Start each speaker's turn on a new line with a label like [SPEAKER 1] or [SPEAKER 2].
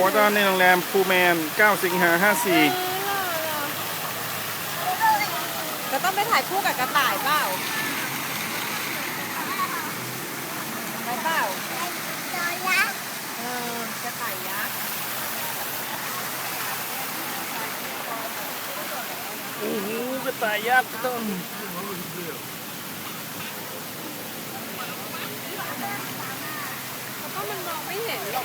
[SPEAKER 1] ต้อนในโรงแรมคูแมน9 สิงหา
[SPEAKER 2] 54จะต้องไปถ่ายคู่กับกระต่ายเปล่าไปเปล่ากระตเออกระต่ายยักษ์
[SPEAKER 1] โอ้โหกระต่ายยักษ์ต้นแล้ว
[SPEAKER 2] ก็มันมองไม่เห็นหรอก